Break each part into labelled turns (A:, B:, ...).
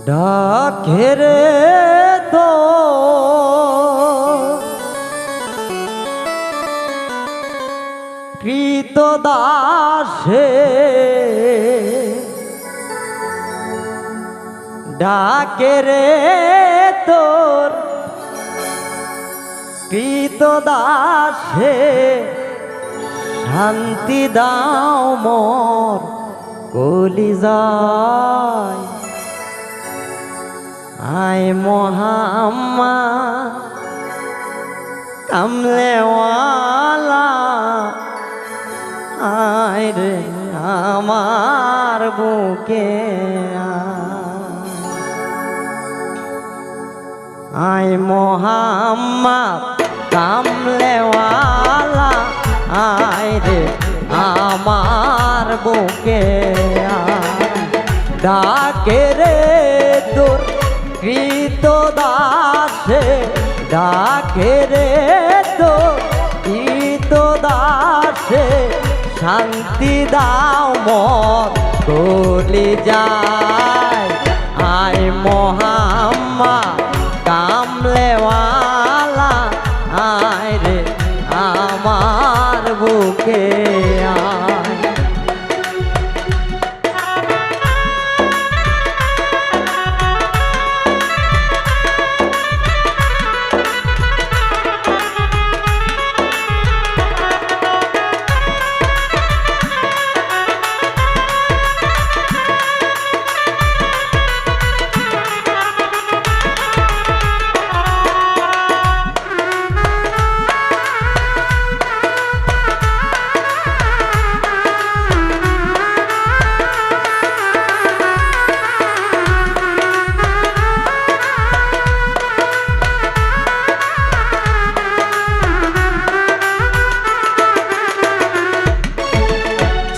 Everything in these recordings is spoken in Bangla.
A: ডাকেরে তো। কৃত দাসে ডাকেরে তোর। কৃত দাসে শান্তি দাও মোর কলি যায় আয় মোহাম্মা কামলেওয়ালা, আয় রে আমার বুকে আয় মোহাম্মদ, কামলেওয়ালা, আয় রে আমার বুকে। ডাকে রে তোর কৃত দাসে ডাকে রে তো কৃত দাসে শান্তি দাও মন গলি যায়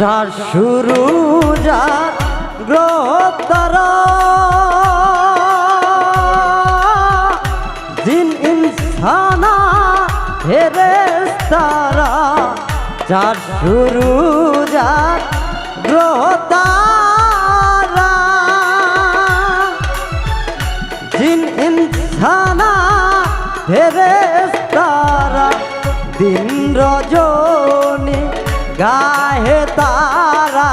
A: যার শুরু যার গ্রহতার জিন ইনসানা ফেরেস্তারা যার শুরু যার গ্রহতারা জিন ইনসানা ফেরেস্তারা দিন রজনী গাহে তারা।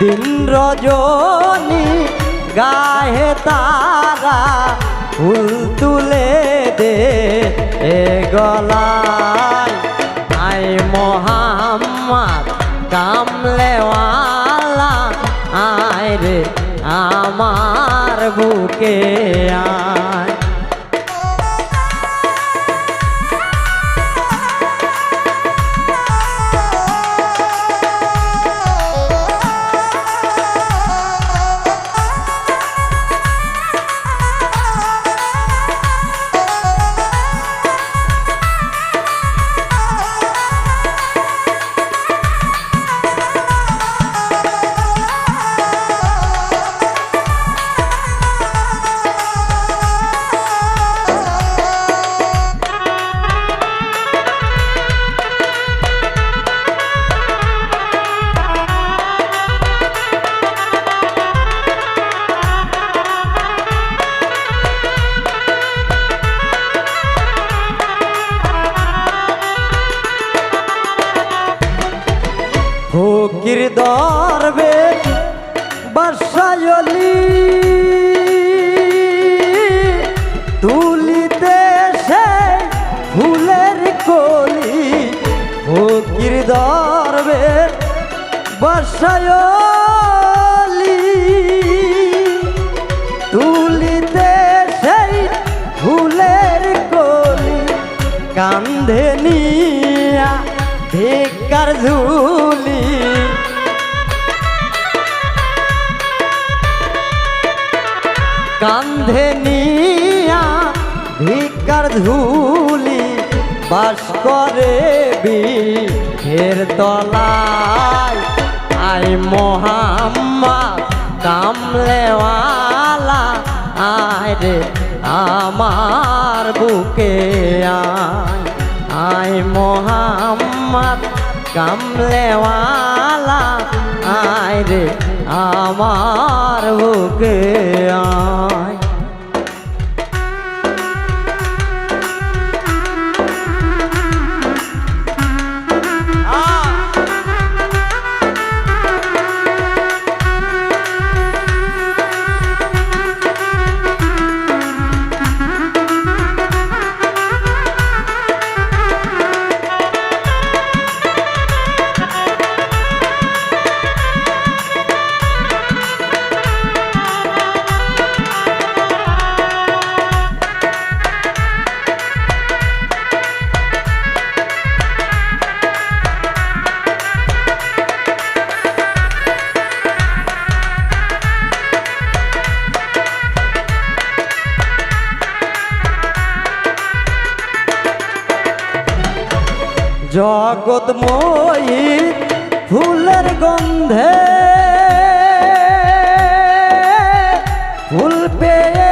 A: দিন রজনী গাহে তারা ফুল তুলে দে এ গলায়। আই মোহাম্মদ কামলেওয়ালা, আয় রে আমার বুকে আয়। বর্ষায়লি তুলিতে সেই ফুলের কলি কান্ধে নিয়া ভিকার ঝুলি। কান্ধে নিয়া ভিকার ঝুলি বাস করে বিহের তলায়। আই মোহাম্মদ, কামলেওয়ালা, আয় রে আমার বুকে আয় মোহাম্মদ, কামলেওয়ালা, আয় রে আমার বুকে আয়। জগৎময়ী ফুলের গন্ধে ফুল পেয়ে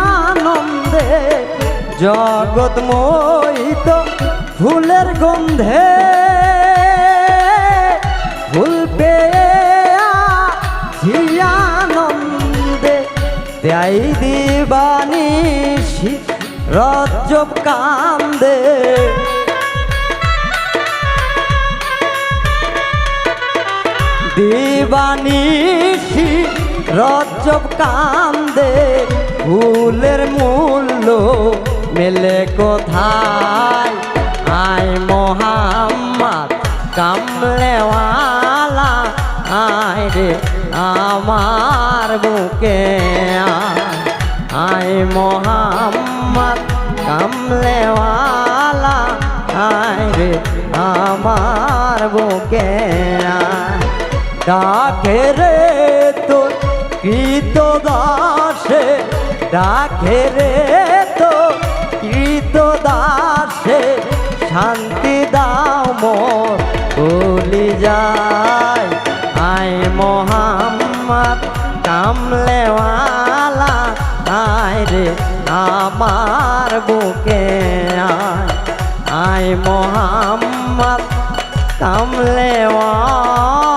A: আনন্দে জগৎময়ী তো ফুলের গন্ধে ফুল পেয়ে আনন্দে দেয় দিবানিশি রজ্জব কান্দে। দিবানিশি রজ্জব কান্দে ফুলের মূল্য মেলে কোথায়? আয় মোহাম্মদ, কামলেওয়ালা, আয় রে আমার বুকে আয়। আয় মোহাম্মদ কামলেওয়ালা আয় রে আমার বুকে ডাকে রে তোর কৃত দাসে ডাকে রে કામ કામ લેવા